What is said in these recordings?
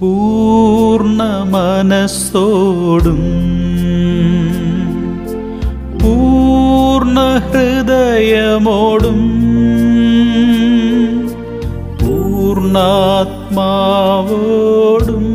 പൂർണ മനസ്സോടും പൂർണ ഹൃദയമോടും പൂർണാത്മാവോടും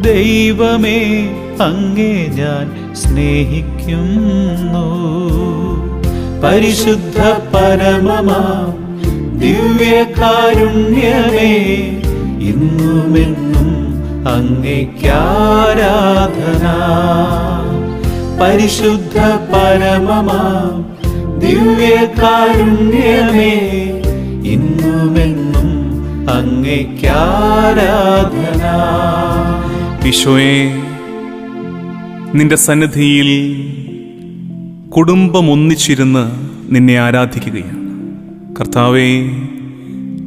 ദൈവമേ അങ്ങേ ഞാൻ സ്നേഹിക്കുന്നു. പരിശുദ്ധ പരമമാം ദിവ്യകാരുണ്യമേ ഇന്നുമെന്നും അങ്ങേക്കാരാധന. പരിശുദ്ധ പരമമാ ദിവ്യകാരുണ്യമേ ഇന്നുമെന്നും അങ്ങേക്കാരാധന. ഈശോയെ നിന്റെ സന്നിധിയിൽ കുടുംബമൊന്നിച്ചിരുന്ന് നിന്നെ ആരാധിക്കുകയാണ്. കർത്താവേ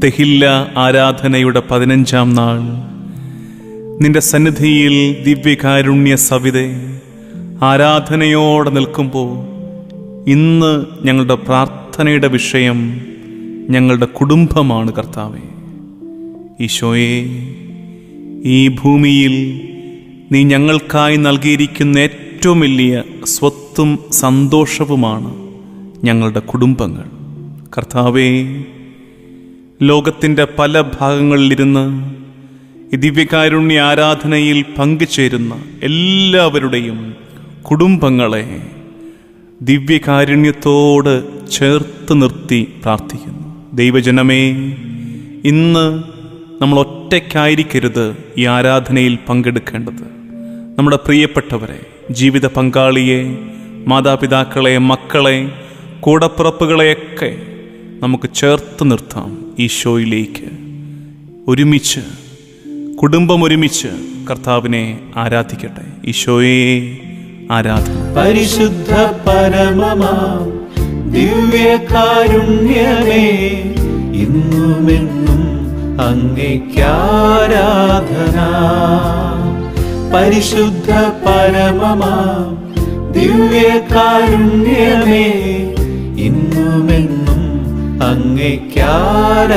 തെഹില്ല ആരാധനയുടെ പതിനഞ്ചാം നാൾ. നിന്റെ സന്നിധിയിൽ ദിവ്യകാരുണ്യ സവിതെ ആരാധനയോടെ നിൽക്കുമ്പോൾ ഇന്ന് ഞങ്ങളുടെ പ്രാർത്ഥനയുടെ വിഷയം ഞങ്ങളുടെ കുടുംബമാണ് കർത്താവേ. ഈശോയെ ഈ ഭൂമിയിൽ നീ ഞങ്ങൾക്കായി നൽകിയിരിക്കുന്ന ഏറ്റവും വലിയ സ്വത്തും സന്തോഷവുമാണ് ഞങ്ങളുടെ കുടുംബങ്ങൾ. കർത്താവേ ലോകത്തിന്റെ പല ഭാഗങ്ങളിലിരുന്ന് ഈ ദിവ്യകാരുണ്യ ആരാധനയിൽ പങ്കുചേരുന്ന എല്ലാവരുടെയും കുടുംബങ്ങളെ ദിവ്യകാരുണ്യത്തോട് ചേർത്ത് നിർത്തി പ്രാർത്ഥിക്കുന്നു. ദൈവജനമേ ഇന്ന് നമ്മൾ ഒറ്റയ്ക്കായിരിക്കരുത് ഈ ആരാധനയിൽ പങ്കെടുക്കേണ്ടത്. നമ്മുടെ പ്രിയപ്പെട്ടവരെ ജീവിത പങ്കാളിയെ മാതാപിതാക്കളെ മക്കളെ കൂടപ്പിറപ്പുകളെയൊക്കെ നമുക്ക് ചേർത്ത് നിർത്താം ഷോയിലേക്ക് ഒരുമിച്ച് കുടുംബം ഒരുമിച്ച് കർത്താവിനെ ആരാധിക്കട്ടെ. ഈശോയെ ആരാധന. പരിശുദ്ധ പരമമാ ദിവ്യകാരുണ്യമേ അങ്ങേക്കാരാധന. പരിശുദ്ധ പരമമാ ദിവ്യകാരുണ്യമേ ഇന്നുമെന്നും അങ്ങേക്കാരാധന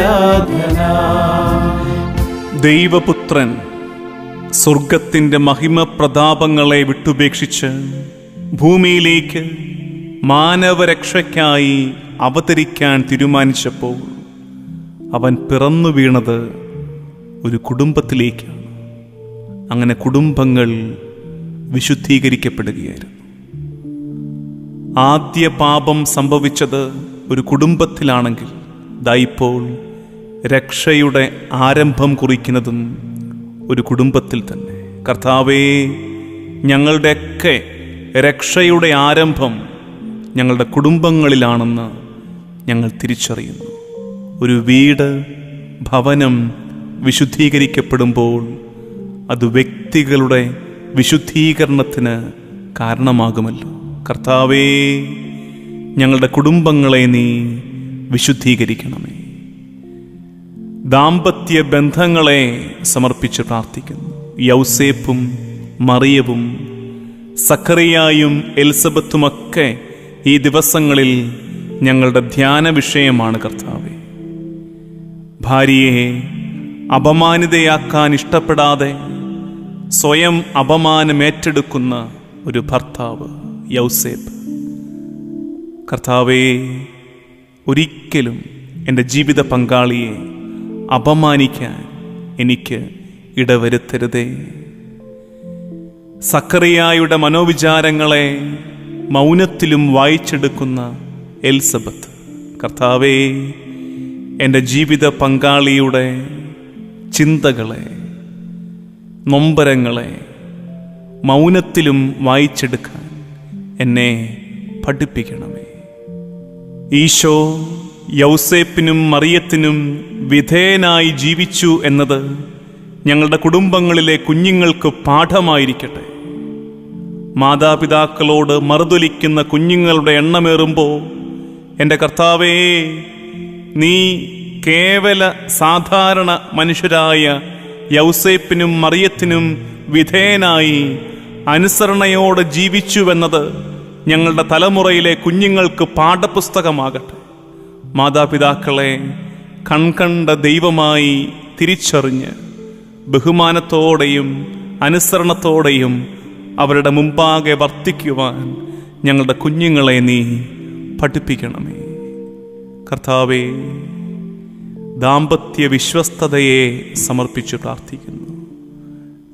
ദൈവപുത്രൻ സ്വർഗത്തിന്റെ മഹിമ പ്രതാപങ്ങളെ വിട്ടുപേക്ഷിച്ച് ഭൂമിയിലേക്ക് മാനവരക്ഷയ്ക്കായി അവതരിക്കാൻ തീരുമാനിച്ചപ്പോൾ അവൻ പിറന്നു വീണത് ഒരു കുടുംബത്തിലേക്കാണ് അങ്ങനെ കുടുംബങ്ങൾ വിശുദ്ധീകരിക്കപ്പെടുകയായിരുന്നു. ആദ്യ പാപം സംഭവിച്ചത് ഒരു കുടുംബത്തിലാണെങ്കിൽ ദായിപ്പോൾ രക്ഷയുടെ ആരംഭം കുറിക്കുന്നതും ഒരു കുടുംബത്തിൽ തന്നെ. കർത്താവേ ഞങ്ങളുടെയൊക്കെ രക്ഷയുടെ ആരംഭം ഞങ്ങളുടെ കുടുംബങ്ങളിലാണെന്ന് ഞങ്ങൾ തിരിച്ചറിയുന്നു. ഒരു വീട് ഭവനം വിശുദ്ധീകരിക്കപ്പെടുമ്പോൾ അത് വ്യക്തികളുടെ വിശുദ്ധീകരണത്തിന് കാരണമാകുമല്ലോ. കർത്താവേ ഞങ്ങളുടെ കുടുംബങ്ങളെ നീ വിശുദ്ധീകരിക്കണമേ. ദാമ്പത്യ ബന്ധങ്ങളെ സമർപ്പിച്ച് പ്രാർത്ഥിക്കുന്നു. യൗസേപ്പും മറിയവും സക്കറിയായും എലിസബത്തുമൊക്കെ ഈ ദിവസങ്ങളിൽ ഞങ്ങളുടെ ധ്യാന വിഷയമാണ് കർത്താവെ. ഭാര്യയെ അപമാനിതയാക്കാൻ ഇഷ്ടപ്പെടാതെ സ്വയം അപമാനമേറ്റെടുക്കുന്ന ഒരു ഭർത്താവ് യൗസേപ്പ്. കർത്താവേ ഒരിക്കലും എന്റെ ജീവിത പങ്കാളിയെ അപമാനിക്കാൻ എനിക്ക് ഇടവരുത്തരുതേ. സക്കറിയായുടെ മനോവിചാരങ്ങളെ മൗനത്തിലും വായിച്ചെടുക്കുന്ന എൽസബത്ത് കർത്താവേ എന്റെ ജീവിത പങ്കാളിയുടെ ചിന്തകളെ നൊമ്പരങ്ങളെ മൗനത്തിലും വായിച്ചെടുക്കാൻ എന്നെ പഠിപ്പിക്കണമേ. ഈശോ യൗസേപ്പിനും മറിയത്തിനും വിധേയനായി ജീവിച്ചു എന്നത് ഞങ്ങളുടെ കുടുംബങ്ങളിലെ കുഞ്ഞുങ്ങൾക്ക് പാഠമായിരിക്കട്ടെ. മാതാപിതാക്കളോട് മറുതൊലിക്കുന്ന കുഞ്ഞുങ്ങളുടെ എണ്ണമേറുമ്പോൾ എന്റെ കർത്താവേ നീ കേവല സാധാരണ മനുഷ്യരായ യൗസേപ്പിനും മറിയത്തിനും വിധേയനായി അനുസരണയോടെ ജീവിച്ചുവെന്നത് ഞങ്ങളുടെ തലമുറയിലെ കുഞ്ഞുങ്ങൾക്ക് പാഠപുസ്തകമാകട്ടെ. മാതാപിതാക്കളെ കൺകണ്ട ദൈവമായി തിരിച്ചറിഞ്ഞ് ബഹുമാനത്തോടെയും അനുസരണത്തോടെയും അവരുടെ മുമ്പാകെ വർത്തിക്കുവാൻ ഞങ്ങളുടെ കുഞ്ഞുങ്ങളെ നീ പഠിപ്പിക്കണമേ. കർത്താവേ ദാമ്പത്യ വിശ്വസ്തതയെ സമർപ്പിച്ച് പ്രാർത്ഥിക്കുന്നു.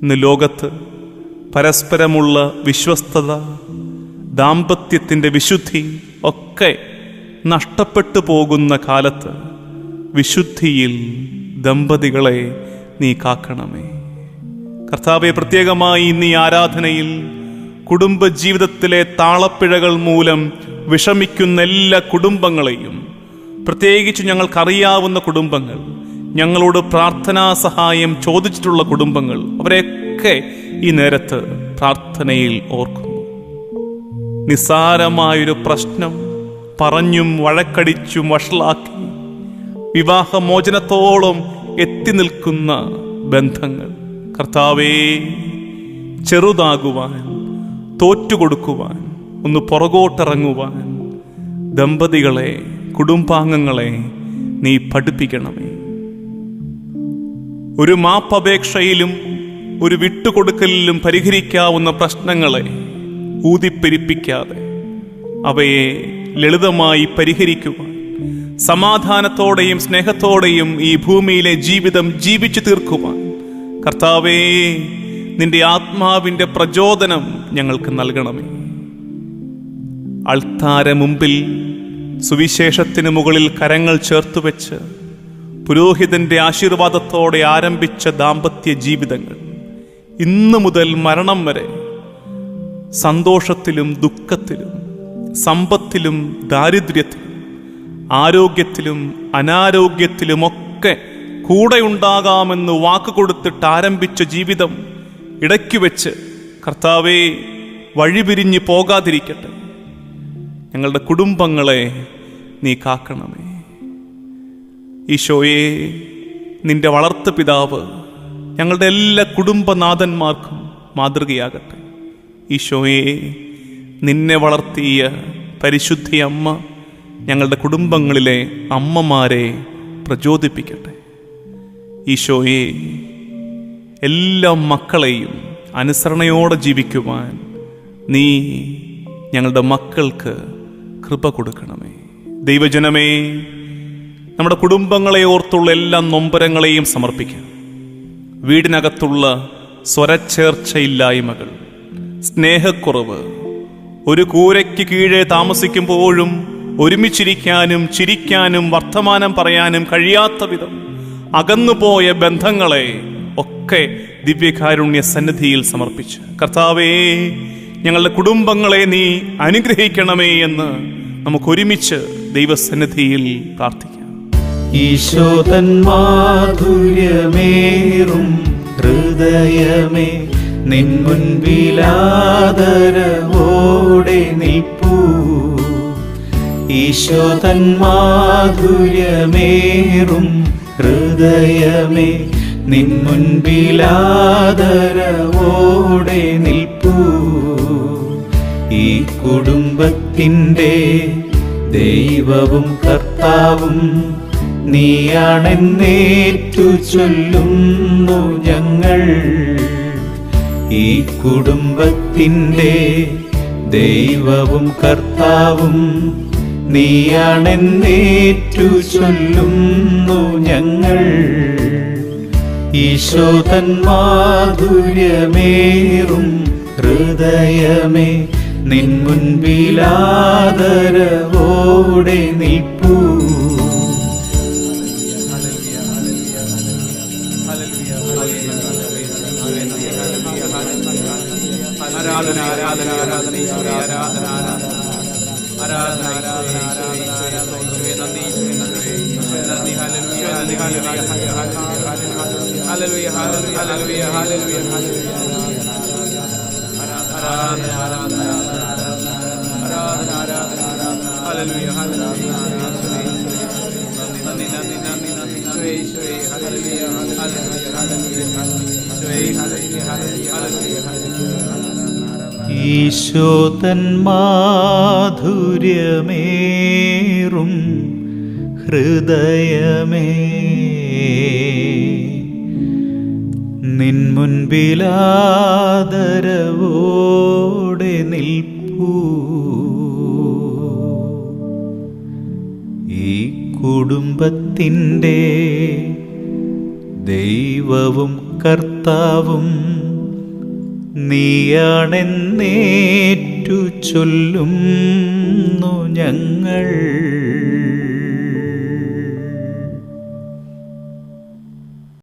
ഇന്ന് ലോകത്ത് പരസ്പരമുള്ള വിശ്വസ്തത ദാമ്പത്യത്തിന്റെ വിശുദ്ധി ഒക്കെ നഷ്ടപ്പെട്ടു പോകുന്ന കാലത്ത് വിശുദ്ധിയിൽ ദമ്പതികളെ നീ കാക്കണമേ. കർത്താവെ പ്രത്യേകമായി ഈ ആരാധനയിൽ കുടുംബജീവിതത്തിലെ താളപ്പിഴകൾ മൂലം വിഷമിക്കുന്ന എല്ലാ കുടുംബങ്ങളെയും പ്രത്യേകിച്ച് ഞങ്ങൾക്കറിയാവുന്ന കുടുംബങ്ങൾ ഞങ്ങളോട് പ്രാർത്ഥനാ സഹായം ചോദിച്ചിട്ടുള്ള കുടുംബങ്ങൾ അവരെയൊക്കെ ഈ നേരത്ത് പ്രാർത്ഥനയിൽ ഓർക്കുന്നു. നിസ്സാരമായൊരു പ്രശ്നം പറഞ്ഞും വഴക്കടിച്ചും വഷളാക്കി വിവാഹമോചനത്തോളം എത്തി നിൽക്കുന്ന ബന്ധങ്ങൾ. കർത്താവേ ചെറുതാകുവാൻ തോറ്റുകൊടുക്കുവാൻ ഒന്ന് പുറകോട്ടിറങ്ങുവാൻ ദമ്പതികളെ കുടുംബാംഗങ്ങളെ നീ പഠിപ്പിക്കണമേ. ഒരു മാപ്പപേക്ഷയിലും ഒരു വിട്ടുകൊടുക്കലിലും പരിഹരിക്കാവുന്ന പ്രശ്നങ്ങളെ ഊതിപ്പെരിപ്പിക്കാതെ അവയെ ലളിതമായി പരിഹരിക്കുവാൻ സമാധാനത്തോടെയും സ്നേഹത്തോടെയും ഈ ഭൂമിയിലെ ജീവിതം ജീവിച്ചു തീർക്കുവാൻ കർത്താവേ നിന്റെ ആത്മാവിന്റെ പ്രചോദനം ഞങ്ങൾക്ക് നൽകണമേ. അൾത്താര മുമ്പിൽ സുവിശേഷത്തിന് മുകളിൽ കരങ്ങൾ ചേർത്തു വെച്ച് പുരോഹിതന്റെ ആശീർവാദത്തോടെ ആരംഭിച്ച ദാമ്പത്യ ജീവിതങ്ങൾ ഇന്നു മുതൽ മരണം വരെ സന്തോഷത്തിലും ദുഃഖത്തിലും സമ്പത്തിലും ദാരിദ്ര്യത്തിലും ആരോഗ്യത്തിലും അനാരോഗ്യത്തിലുമൊക്കെ കൂടെയുണ്ടാകാമെന്ന് വാക്ക് കൊടുത്തിട്ട് ആരംഭിച്ച ജീവിതം ഇടയ്ക്ക് വെച്ച് കർത്താവെ വഴിപിരിഞ്ഞ് പോകാതിരിക്കട്ടെ. ഞങ്ങളുടെ കുടുംബങ്ങളെ നീ കാക്കണമേ. ഈശോയെ നിന്റെ വളർത്തു പിതാവ് ഞങ്ങളുടെ എല്ലാ കുടുംബനാഥന്മാർക്കും മാതൃകയാകട്ടെ. ഈശോയെ നിന്നെ വളർത്തിയ പരിശുദ്ധി അമ്മ ഞങ്ങളുടെ കുടുംബങ്ങളിലെ അമ്മമാരെ പ്രചോദിപ്പിക്കട്ടെ. ഈശോയെ എല്ലാ മക്കളെയും അനുസരണയോടെ ജീവിക്കുവാൻ നീ ഞങ്ങളുടെ മക്കൾക്ക് കൃപ കൊടുക്കണമേ. ദൈവജനമേ നമ്മുടെ കുടുംബങ്ങളെ ഓർത്തുള്ള എല്ലാ നൊമ്പരങ്ങളെയും സമർപ്പിക്കാം. വീടിനകത്തുള്ള സ്വരച്ചേർച്ചയില്ലായ്മകൾ സ്നേഹക്കുറവ്. ഒരു കൂരയ്ക്ക് കീഴെ താമസിക്കുമ്പോഴും ഒരുമിച്ചിരിക്കാനും ചിരിക്കാനും വർത്തമാനം പറയാനും കഴിയാത്ത വിധം അകന്നുപോയ ബന്ധങ്ങളെ ഒക്കെ ദിവ്യകാരുണ്യ സന്നിധിയിൽ സമർപ്പിച്ച് കർത്താവേ ഞങ്ങളുടെ കുടുംബങ്ങളെ നീ അനുഗ്രഹിക്കണമേ എന്ന് നമുക്കൊരുമിച്ച് ദൈവസന്നിധിയിൽ പ്രാർത്ഥിക്കാം. ഈശോതൻ മാധുര്യമേറും ഹൃദയമേ നിൻ മുൻപിലാദരവോടെ നിൽപ്പൂ ഈശോതൻ മാധുര്യമേറും ഹൃദയമേ നിൻ മുൻപിലാദരവോടെ നിൽപ്പൂ. ഈ കുടുംബത്തിന്റെ ദൈവവും കർത്താവും നീയാണെന്നേറ്റു ചൊല്ലുന്നു ഞങ്ങൾ. ഈ കുടുംബത്തിന്റെ ദൈവവും കർത്താവും നീയാണെന്നേറ്റു ചൊല്ലുന്നു ഞങ്ങൾ. ഈശോതൻ മാധുര്യമേറും ഹൃദയമേ നിൻ മുൻപിലാദരവോടെ നിൽപ്പൂ. ഈശോതൻ മാധുര്യമേറും ഹൃദയമേ. നിൻ മുൻപിലാദരവോടെ നിൽപ്പൂ. ഈ കുടുംബത്തിന്റെ ദൈവവും കർത്താവും നീയാണെന്നേറ്റു ചൊല്ലുന്നു ഞങ്ങൾ.